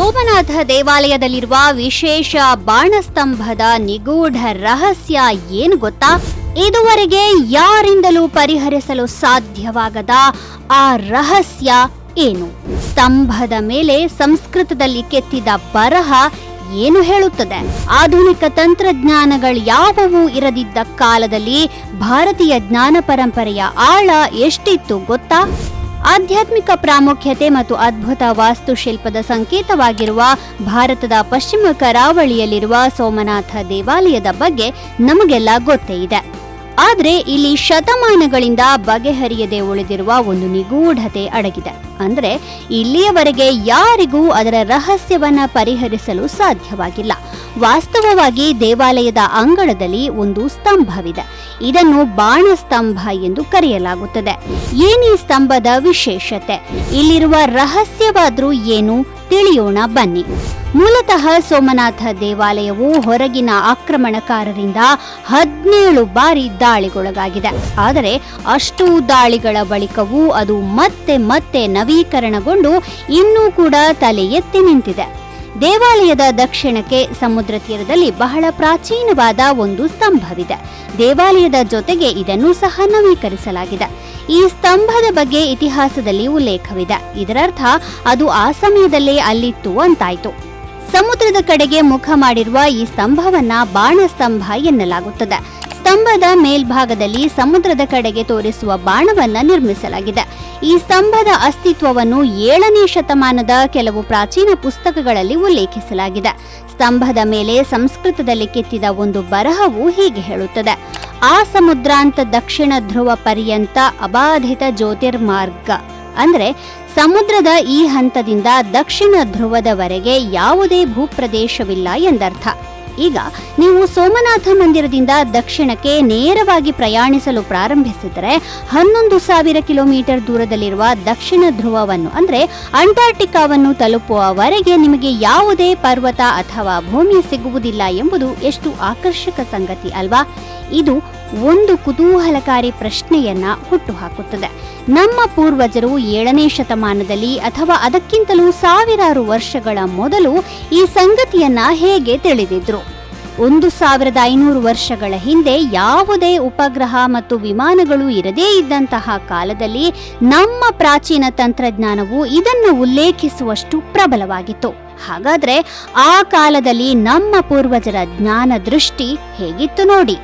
ಸೋಮನಾಥ ದೇವಾಲಯದಲ್ಲಿರುವ ವಿಶೇಷ ಬಾಣಸ್ತಂಭದ ನಿಗೂಢ ರಹಸ್ಯ ಏನು ಗೊತ್ತಾ? ಇದುವರೆಗೆ ಯಾರಿಂದಲೂ ಪರಿಹರಿಸಲು ಸಾಧ್ಯವಾಗದ ಆ ರಹಸ್ಯ ಏನು? ಸ್ತಂಭದ ಮೇಲೆ ಸಂಸ್ಕೃತದಲ್ಲಿ ಕೆತ್ತಿದ ಬರಹ ಏನು ಹೇಳುತ್ತದೆ? ಆಧುನಿಕ ತಂತ್ರಜ್ಞಾನಗಳು ಯಾವುವು ಇರದಿದ್ದ ಕಾಲದಲ್ಲಿ ಭಾರತೀಯ ಜ್ಞಾನ ಪರಂಪರೆಯ ಆಳ ಎಷ್ಟಿತ್ತು ಗೊತ್ತಾ? ಆಧ್ಯಾತ್ಮಿಕ ಪ್ರಾಮುಖ್ಯತೆ ಮತ್ತು ಅದ್ಭುತ ವಾಸ್ತುಶಿಲ್ಪದ ಸಂಕೇತವಾಗಿರುವ ಭಾರತದ ಪಶ್ಚಿಮ ಕರಾವಳಿಯಲ್ಲಿರುವ ಸೋಮನಾಥ ದೇವಾಲಯದ ಬಗ್ಗೆ ನಮಗೆಲ್ಲ ಗೊತ್ತೇ ಇದೆ. ಆದರೆ ಇಲ್ಲಿ ಶತಮಾನಗಳಿಂದ ಬಗೆಹರಿಯದೆ ಉಳಿದಿರುವ ಒಂದು ನಿಗೂಢತೆ ಅಡಗಿದೆ. ಅಂದರೆ ಇಲ್ಲಿಯವರೆಗೆ ಯಾರಿಗೂ ಅದರ ರಹಸ್ಯವನ್ನ ಪರಿಹರಿಸಲು ಸಾಧ್ಯವಾಗಿಲ್ಲ. ವಾಸ್ತವವಾಗಿ ದೇವಾಲಯದ ಅಂಗಳದಲ್ಲಿ ಒಂದು ಸ್ತಂಭವಿದೆ. ಇದನ್ನು ಬಾಣ ಸ್ತಂಭ ಎಂದು ಕರೆಯಲಾಗುತ್ತದೆ. ಏನೇ ಸ್ತಂಭದ ವಿಶೇಷತೆ? ಇಲ್ಲಿರುವ ರಹಸ್ಯವಾದರೂ ಏನು? ತಿಳಿಯೋಣ, ಬನ್ನಿ. ಮೂಲತಃ ಸೋಮನಾಥ ದೇವಾಲಯವು ಹೊರಗಿನ ಆಕ್ರಮಣಕಾರರಿಂದ ಹದಿನೇಳು ಬಾರಿ ದಾಳಿಗೊಳಗಾಗಿದೆ. ಆದರೆ ಅಷ್ಟು ದಾಳಿಗಳ ಬಳಿಕವೂ ಅದು ಮತ್ತೆ ಮತ್ತೆ ನವೀಕರಣಗೊಂಡು ಇನ್ನೂ ಕೂಡ ತಲೆ ಎತ್ತಿ ನಿಂತಿದೆ. ದೇವಾಲಯದ ದಕ್ಷಿಣಕ್ಕೆ ಸಮುದ್ರ ತೀರದಲ್ಲಿ ಬಹಳ ಪ್ರಾಚೀನವಾದ ಒಂದು ಸ್ತಂಭವಿದೆ. ದೇವಾಲಯದ ಜೊತೆಗೆ ಇದನ್ನು ಸಹ ನವೀಕರಿಸಲಾಗಿದೆ. ಈ ಸ್ತಂಭದ ಬಗ್ಗೆ ಇತಿಹಾಸದಲ್ಲಿ ಉಲ್ಲೇಖವಿದೆ. ಇದರರ್ಥ, ಅದು ಆ ಸಮಯದಲ್ಲೇ ಅಲ್ಲಿತ್ತು ಅಂತಾಯಿತು. ಸಮುದ್ರದ ಕಡೆಗೆ ಮುಖ ಮಾಡಿರುವ ಈ ಸ್ತಂಭವನ್ನ ಬಾಣಸ್ತಂಭ ಎನ್ನಲಾಗುತ್ತದೆ. ಸ್ತಂಭದ ಮೇಲ್ಭಾಗದಲ್ಲಿ ಸಮುದ್ರದ ಕಡೆಗೆ ತೋರಿಸುವ ಬಾಣವನ್ನ ನಿರ್ಮಿಸಲಾಗಿದೆ. ಈ ಸ್ತಂಭದ ಅಸ್ತಿತ್ವವನ್ನು ಏಳನೇ ಶತಮಾನದ ಕೆಲವು ಪ್ರಾಚೀನ ಪುಸ್ತಕಗಳಲ್ಲಿ ಉಲ್ಲೇಖಿಸಲಾಗಿದೆ. ಸ್ತಂಭದ ಮೇಲೆ ಸಂಸ್ಕೃತದಲ್ಲಿ ಕೆತ್ತಿದ ಒಂದು ಬರಹವು ಹೀಗೆ ಹೇಳುತ್ತದೆ. ಆ ಸಮುದ್ರಾಂತ ದಕ್ಷಿಣ ಧ್ರುವ ಪರ್ಯಂತ ಅಬಾಧಿತ ಜ್ಯೋತಿರ್ಮಾರ್ಗ ಅಂದರೆ ಸಮುದ್ರದ ಈ ಹಂತದಿಂದ ದಕ್ಷಿಣ ಧ್ರುವದವರೆಗೆ ಯಾವುದೇ ಭೂಪ್ರದೇಶವಿಲ್ಲ ಎಂದರ್ಥ. ಈಗ ನೀವು ಸೋಮನಾಥ ಮಂದಿರದಿಂದ ದಕ್ಷಿಣಕ್ಕೆ ನೇರವಾಗಿ ಪ್ರಯಾಣಿಸಲು ಪ್ರಾರಂಭಿಸಿದರೆ ಹನ್ನೊಂದು ಸಾವಿರ ಕಿಲೋಮೀಟರ್ ದೂರದಲ್ಲಿರುವ ದಕ್ಷಿಣ ಧ್ರುವವನ್ನು, ಅಂದರೆ ಅಂಟಾರ್ಟಿಕಾವನ್ನು ತಲುಪುವವರೆಗೆ ನಿಮಗೆ ಯಾವುದೇ ಪರ್ವತ ಅಥವಾ ಭೂಮಿ ಸಿಗುವುದಿಲ್ಲ ಎಂಬುದು ಎಷ್ಟು ಆಕರ್ಷಕ ಸಂಗತಿ ಅಲ್ವಾ? ಇದು ಒಂದು ಕುತೂಹಲಕಾರಿ ಪ್ರಶ್ನೆಯನ್ನ ಹುಟ್ಟುಹಾಕುತ್ತದೆ. ನಮ್ಮ ಪೂರ್ವಜರು ಏಳನೇ ಶತಮಾನದಲ್ಲಿ ಅಥವಾ ಅದಕ್ಕಿಂತಲೂ ಸಾವಿರಾರು ವರ್ಷಗಳ ಮೊದಲು ಈ ಸಂಗತಿಯನ್ನ ಹೇಗೆ ತಿಳಿದಿದ್ರು? ಒಂದು ಸಾವಿರದ ಐನೂರು ವರ್ಷಗಳ ಹಿಂದೆ ಯಾವುದೇ ಉಪಗ್ರಹ ಮತ್ತು ವಿಮಾನಗಳು ಇರದೇ ಇದ್ದಂತಹ ಕಾಲದಲ್ಲಿ ನಮ್ಮ ಪ್ರಾಚೀನ ತಂತ್ರಜ್ಞಾನವು ಇದನ್ನು ಉಲ್ಲೇಖಿಸುವಷ್ಟು ಪ್ರಬಲವಾಗಿತ್ತು. ಹಾಗಾದ್ರೆ ಆ ಕಾಲದಲ್ಲಿ ನಮ್ಮ ಪೂರ್ವಜರ ಜ್ಞಾನ ದೃಷ್ಟಿ ಹೇಗಿತ್ತು ನೋಡಿ.